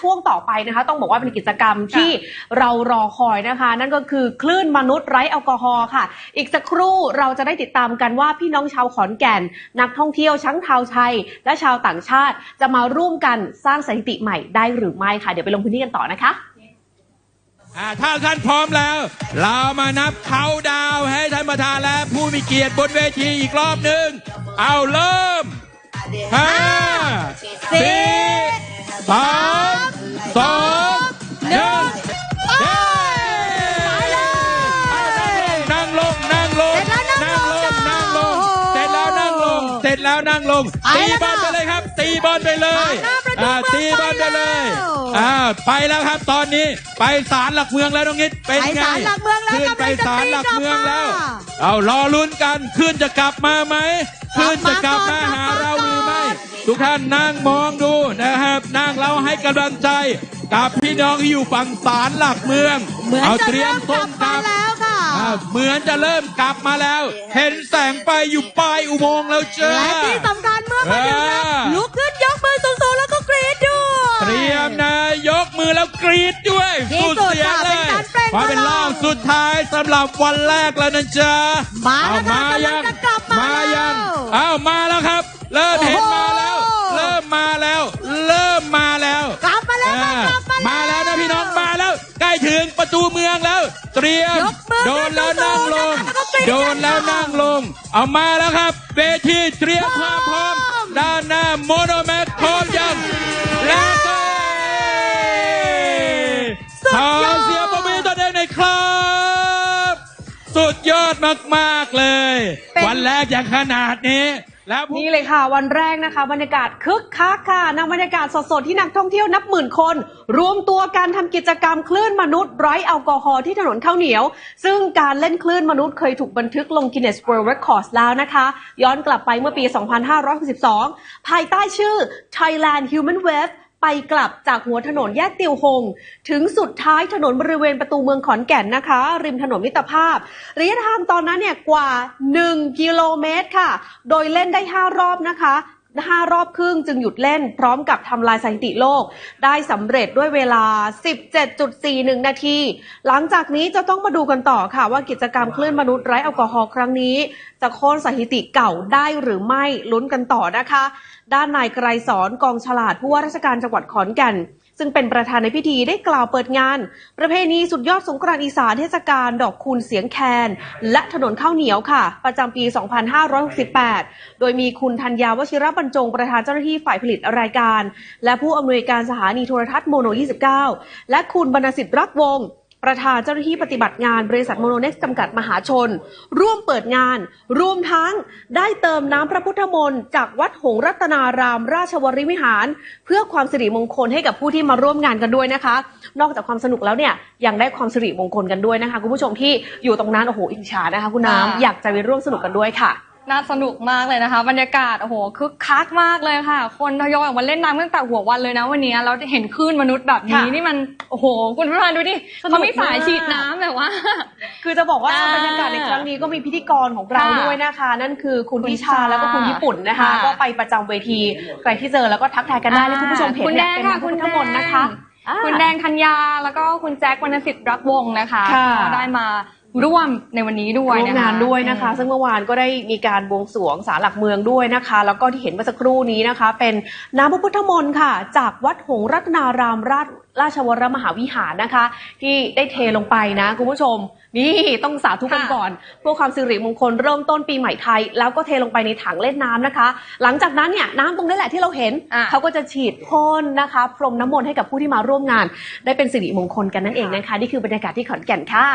ช่วงต่อไปนะคะ ต้องบอกว่าเป็นกิจกรรมที่เรารอคอยนะคะ นั่นก็คือคลื่นมนุษย์ไร้แอลกอฮอล์ค่ะ อีกสักครู่เราจะได้ติดตามกันว่าพี่น้องชาวขอนแก่น นักท่องเที่ยวทั้งชาวไทย และชาวต่างชาติจะมาร่วมกันสร้างสถิติใหม่ได้หรือไม่ค่ะ เดี๋ยวไปลงพื้นที่กันต่อนะคะอ่าถ้าท่านพร้อมแล้ว เรามานับเขาน์ดาวน์ให้ท่านประธานและผู้มีเกียรติบนเวทีอีกรอบหนึ่ง เอาเริ่มห้าสี่ส แล้วนั่งลง ตีบอลไปเลยครับ ตีบอลไปเลยอ่าตีบอลไปเลยอ่าไปแล้วครับตอนนี้ไปศาลหลักเมืองแล้วน้องนิดเป็นไปไงศาลหลักเมืองแล้วขึ้นไปกำลังจะศาลหลักเมืองตีกลับมาแล้ว เอารอลุ้นกันขึ้นจะกลับมาไหมขึ้นจะกลับมาก่อนหาเราก่อนหรือไม่ทุกท่านนั่งมองดูนะครับนั่งเราให้กำลังใจกับพี่น้องที่อยู่ฝั่งศาลหลักเมืองเหมือนเอาจะเตรียเริ่มมกส้ลัมบ เหมือนจะเริ่มกลับมาแล้ว เห็นแสงไฟอยู่ปลายอุโมงค์แล้วเจ้า และที่สำคัญเมื่อมาถึงแล้วเออลุกขึ้นยกมือสูงๆแล้วก็กรี๊ดด้วยเตรียมนะยกมือแล้วกรีดด้วยที่สุดสุดเสียงค่ะเลยเป็นการเปล่งมาเป็นพลังรอบสุดท้ายสำหรับวันแรกแล้วนะจ๊ะมาเอาแล้วค่ะมายังกำลังจะกลับมายังแล้วอ้าวมาแล้วครับ เริ่มเห็นโอ้โหมาแล้ว เริ่มมาแล้ว เริ่มมาแล้ว กลับมาแล้วค่ะอ่ากลับมามาแล้แล้ววนะพี่น้องมาแล้วใกล้ถึงประตูเมืองแล้ว เตรียมยกมือโดนแล้วนั่งลงแล้วก็กรี๊ดโดนแล้วนั่งลง เอามาแล้วครับ เวทีเตรียมความพร้อมพร้อมด้านหน้าโมโนแม็กพร้อมยังแล้วก็สุดขอยอดเสียงประมือตัวเองหน่อยครับ สุดยอดมาก ๆ เลยเป็นวันแรกอย่างขนาดนี้ แล้วนี่เลยค่ะ วันแรกนะคะ บรรยากาศคึกคักค่ะนำบรรยากาศสดๆ ที่นักท่องเที่ยวนับหมื่นคน รวมตัวกันทำกิจกรรมคลื่นมนุษย์ไร้แอลกอฮอล์ที่ถนนข้าวเหนียว ซึ่งการเล่นคลื่นมนุษย์เคยถูกบันทึกลง Guinness World Records แล้วนะคะ ย้อนกลับไปเมื่อปี 2562 ภายใต้ชื่อ Thailand Human Wave ไปกลับจากหัวถนนแยกเตียวหง ถึงสุดท้ายถนนบริเวณประตูเมืองขอนแก่นนะคะ ริมถนนมิตรภาพ ระยะทางตอนนั้นเนี่ยกว่า 1 กิโลเมตรค่ะ โดยเล่นได้ 5 รอบนะคะ 5 รอบครึ่งจึงหยุดเล่น พร้อมกับทำลายสถิติโลก ได้สำเร็จด้วยเวลา 17.41 นาที หลังจากนี้จะต้องมาดูกันต่อค่ะว่ากิจกรรมคลื่นมนุษย์ไร้แอลกอฮอล์ครั้งนี้ จะโค่นสถิติเก่าได้หรือไม่ลุ้นกันต่อนะคะ ด้านนายไกรสอนกองฉลาดผู้ว่าราชการจังหวัดขอนแก่น ซึ่งเป็นประธานในพิธีได้กล่าวเปิดงาน ประเพณีสุดยอดสงกรานต์อีสานเทศกาลดอกคูณเสียงแคน และถนนข้าวเหนียวค่ะ ประจำปี 2568 โดยมีคุณธัญญาวชิระบรรจงประธานเจ้าหน้าที่ฝ่ายผลิตรายการ และผู้อำนวยการสถานีโทรทัศน์โมโน 29 และคุณบรรณสิทธิ์รักวงศ์ ประธานเจ้าหน้าที่ปฏิบัติงานบริษัทโมโนเน็กซ์จำกัดมหาชน ร่วมเปิดงาน รวมทั้งได้เติมน้ำพระพุทธมนต์จากวัดหงส์รัตนาราม ราชวรวิหาร เพื่อความสิริมงคลให้กับผู้ที่มาร่วมงานกันด้วยนะคะ นอกจากความสนุกแล้วเนี่ยยังได้ความสิริมงคลกันด้วยนะคะ คุณผู้ชมที่อยู่ตรงนั้นโอ้โหอิจฉานะคะ คุณน้ำค่ะอยากจะไปร่วมสนุกกันด้วยค่ะ น่าสนุกมากเลยนะคะ บรรยากาศโอ้โหคึกคักมากเลยค่ะ คนทยอยออกมาเล่นน้ำตั้งแต่หัววันเลยนะวันนี้เราจะเห็นคลื่นมนุษย์แบบนี้ค่ะนี่มันโอ้โห คุณผู้ชมดูดิสนุกเขามีสายมากฉีดน้ำแบบว่า คือจะบอกว่าอ่าบรรยากาศในครั้งนี้ก็มีพิธีกรของเราค่ะด้วยนะคะ นั่นคือคุณคุณพิชาชาแล้วก็คุณญี่ปุ่นนะคะ ค่ะก็ไปประจำเวทีใครที่เจอแล้วก็ทักทายกันได้และคุณผู้ชมเห็นคุณแดเนี่ยงเป็นค่ะพระคุพุณทธมนต์นะคะอ่าคุณแดงธัญญาแล้วก็คุณแจ็ควรรณสิทธิ์รักวงศ์นะคะค่ะ ก็ได้มา ร่วมในวันนี้ด้วยร่วมนะคะงานด้วยนะคะ ซึ่งเมื่อวานก็ได้มีการบวงสรวงศาลหลักเมืองด้วยนะคะ แล้วก็ที่เห็นเมื่อสักครู่นี้นะคะ เป็นน้ำพระพุทธมนต์ค่ะ จากวัดหงส์รัตนารามราชราชวรมหาวิหารนะคะ ที่ได้เทลงไปนะคุณผู้ชม นี่ต้องสาธุกันค่ะก่อนเพื่อความสิริมงคลเริ่มต้นปีใหม่ไทย แล้วก็เทลงไปในถังเล่นน้ำนะคะ หลังจากนั้นเนี่ยน้ำตรงนี้แหละที่เราเห็นอะเขาก็จะฉีดพ่นนะคะ พรมน้ำมนต์ให้กับผู้ที่มาร่วมงาน ได้เป็นสิริมงคลกันนั่นเองนะคะนี่คือบรรยากาศที่ขอนแก่นค่ะ